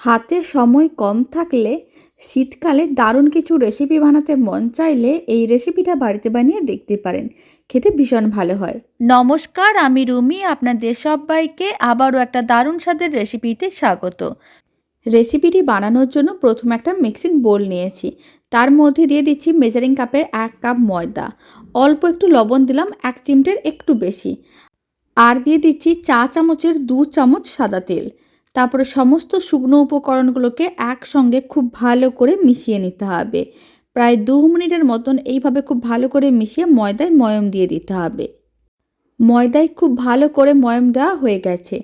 হাতে সময় কম থাকলে শীতকালে দারুণ কিছু রেসিপি বানাতে মন চাইলে এই রেসিপিটা বাড়িতে বানিয়ে দেখতে পারেন। খেতে ভীষণ ভালো হয়। নমস্কার, আমি রুমি, আপনাদের সবাইকে আবারও একটা দারুণ স্বাদের রেসিপিতে স্বাগত। রেসিপিটি বানানোর জন্য প্রথমে একটা মিক্সিং বোল নিয়েছি। তার মধ্যে দিয়ে দিচ্ছি মেজারিং কাপের এক কাপ ময়দা। অল্প একটু লবণ দিলাম, এক চিমটের একটু বেশি। আর দিয়ে দিচ্ছি চা চামচের দু চামচ সাদা তেল। তারপরে সমস্ত শুকনো উপকরণগুলোকে একসঙ্গে খুব ভালো করে মিশিয়ে নিতে হবে। প্রায় দু মিনিটের মতন এইভাবে খুব ভালো করে মিশিয়ে ময়দায় ময়ম দিয়ে দিতে হবে। ময়দায় খুব ভালো করে ময়ম দেওয়া হয়ে গেছে।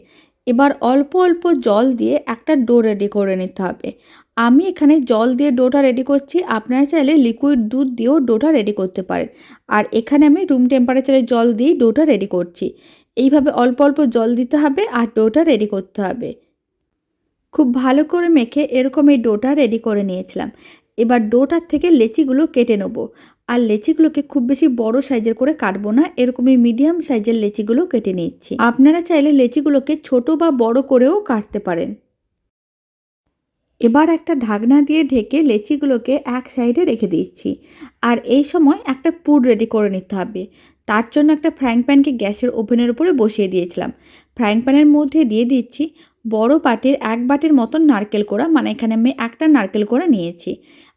এবার অল্প অল্প জল দিয়ে একটা ডো রেডি করে নিতে হবে। আমি এখানে জল দিয়ে ডোটা রেডি করছি। আপনারা চাইলে লিকুইড দুধ দিয়েও ডোটা রেডি করতে পারেন। আর এখানে আমি রুম টেম্পারেচারে জল দিয়ে ডোটা রেডি করছি। এইভাবে অল্প অল্প জল দিতে হবে আর ডোটা রেডি করতে হবে। খুব ভালো করে মেখে এরকম এই ডোটা রেডি করে নিয়েছিলাম। এবার ডোটার থেকে লেচিগুলো কেটে নেব। আর লেচিগুলোকে খুব বেশি বড় সাইজের করে কাটবো না এরকমই মিডিয়াম সাইজের লেচিগুলো কেটে নিচ্ছি। আপনারা চাইলে লেচিগুলোকে ছোট বা বড় করেও কাটতে পারেন। এবার একটা ঢাকনা দিয়ে ঢেকে লেচিগুলোকে এক সাইডে রেখে দিচ্ছি। আর এই সময় একটা পুর রেডি করে নিতে হবে। তার জন্য একটা ফ্রাইং প্যানকে গ্যাসের ওভেনের উপরে বসিয়ে দিয়েছিলাম। ফ্রাইং প্যানের মধ্যে দিয়ে দিচ্ছি বড় বাটির এক বাটের মতন নারকেল কোড়া মানে এখানে আমি একটা নারকেল কোড়া নিয়েছি।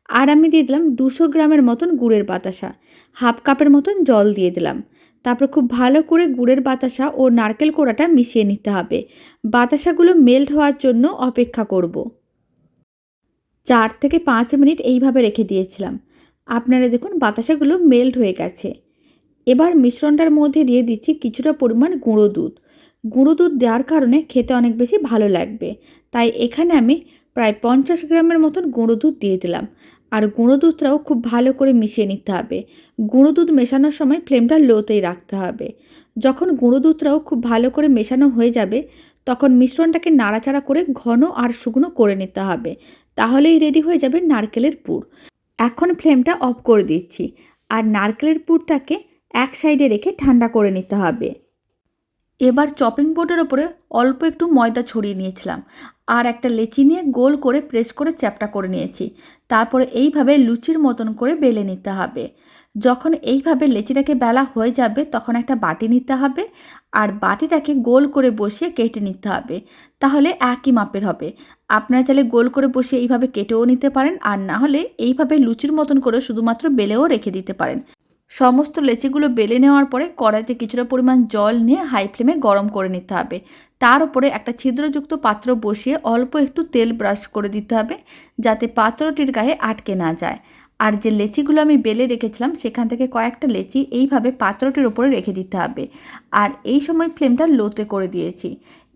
আর আমি দিয়ে দিলাম দুশো গ্রামের মতন গুড়ের বাতাসা, হাফ কাপের মতন জল দিয়ে দিলাম। তারপর খুব ভালো করে গুড়ের বাতাসা ও নারকেল কোড়াটা মিশিয়ে নিতে হবে। বাতাসাগুলো মেল্ট হওয়ার জন্য অপেক্ষা করব। চার থেকে পাঁচ মিনিট এইভাবে রেখে দিয়েছিলাম। আপনারা দেখুন বাতাসাগুলো মেল্ট হয়ে গেছে। এবার মিশ্রণটার মধ্যে দিয়ে দিচ্ছি কিছুটা পরিমাণ গুঁড়ো দুধ। গুঁড়ো দুধ দেওয়ার কারণে খেতে অনেক বেশি ভালো লাগবে। তাই এখানে আমি প্রায় পঞ্চাশ গ্রামের মতন গুঁড়ো দুধ দিয়ে দিলাম। আর গুঁড়ো দুধটাও খুব ভালো করে মিশিয়ে নিতে হবে। গুঁড়ো দুধ মেশানোর সময় ফ্লেমটা লোতেই রাখতে হবে। যখন গুঁড়ো দুধটাও খুব ভালো করে মেশানো হয়ে যাবে, তখন মিশ্রণটাকে নাড়াচাড়া করে ঘন আর শুকনো করে নিতে হবে। তাহলেই রেডি হয়ে যাবে নারকেলের পুর। এখন ফ্লেমটা অফ করে দিচ্ছি। আর নারকেলের পুরটাকে এক সাইডে রেখে ঠান্ডা করে নিতে হবে। এবার চপিং বোর্ডের ওপরে অল্প একটু ময়দা ছড়িয়ে নিয়েছিলাম আর একটা লেচি নিয়ে গোল করে প্রেস করে চ্যাপটা করে নিয়েছি। তারপরে এইভাবে লুচির মতন করে বেলে নিতে হবে। যখন এইভাবে লেচিটাকে বেলা হয়ে যাবে তখন একটা বাটি নিতে হবে আর বাটিটাকে গোল করে বসিয়ে কেটে নিতে হবে। তাহলে একই মাপের হবে। আপনারা চাইলে গোল করে বসিয়ে এইভাবে কেটেও নিতে পারেন আর না হলে এইভাবে লুচির মতন করে শুধুমাত্র বেলেও রেখে দিতে পারেন। সমস্ত লেচিগুলো বেলে নেওয়ার পরে কড়াইতে কিছুটা পরিমাণ জল নিয়ে হাই ফ্লেমে গরম করে নিতে হবে। তার উপরে একটা ছিদ্রযুক্ত পাত্র বসিয়ে অল্প একটু তেল ব্রাশ করে দিতে হবে, যাতে পাত্রটির গায়ে আটকে না যায়। আর যে লেচিগুলো আমি বেলে রেখেছিলাম, সেখান থেকে কয়েকটা লেচি এইভাবে পাত্রটির ওপরে রেখে দিতে হবে। আর এই সময় ফ্লেমটা লোতে করে দিয়েছি।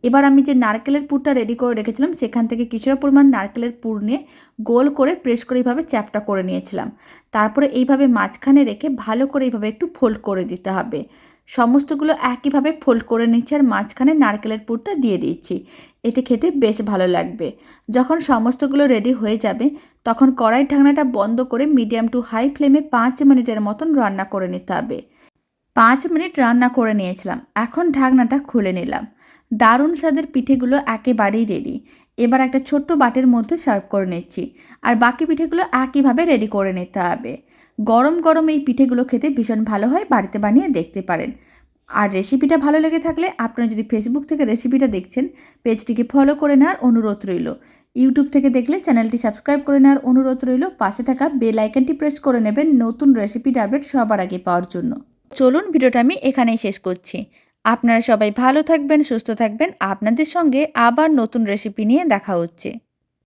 এবার আমি যে নারকেলের পুরটা রেডি করে রেখেছিলাম, সেখান থেকে কিছুটা পরিমাণ নারকেলের পুর নিয়ে গোল করে প্রেস করে এইভাবে চ্যাপটা করে নিয়েছিলাম। তারপরে এইভাবে মাঝখানে রেখে ভালো করে এইভাবে একটু ফোল্ড করে দিতে হবে। সমস্তগুলো একইভাবে ফোল্ড করে নিচ্ছি আর মাঝখানে নারকেলের পুরটা দিয়ে দিচ্ছি। এতে খেতে বেশ ভালো লাগবে। যখন সমস্তগুলো রেডি হয়ে যাবে, তখন কড়াই ঢাকনাটা বন্ধ করে মিডিয়াম টু হাই ফ্লেমে পাঁচ মিনিটের মতন রান্না করে নিতে হবে। পাঁচ মিনিট রান্না করে নিয়েছিলাম। এখন ঢাকনাটা খুলে নিলাম। দারুণ স্বাদের পিঠেগুলো একেবারেই রেডি এবার একটা ছোট্ট বাটির মধ্যে সার্ভ করে নিচ্ছি। আর বাকি পিঠেগুলো একইভাবে রেডি করে নিতে হবে। গরম গরম এই পিঠেগুলো খেতে ভীষণ ভালো হয়, বাড়িতে বানিয়ে দেখতে পারেন। আর রেসিপিটা ভালো লেগে থাকলে আপনারা যদি ফেসবুক থেকে রেসিপিটা দেখছেন পেজটিকে ফলো করে নেওয়ার অনুরোধ রইল। ইউটিউব থেকে দেখলে চ্যানেলটি সাবস্ক্রাইব করে নেওয়ার অনুরোধ রইল। পাশে থাকা বেল আইকনটি প্রেস করে নেবেন নতুন রেসিপির আপডেট সবার আগে পাওয়ার জন্য। চলুন ভিডিওটা আমি এখানেই শেষ করছি। আপনারা সবাই ভালো থাকবেন, সুস্থ থাকবেন। আপনাদের সঙ্গে আবার নতুন রেসিপি নিয়ে দেখা হচ্ছে।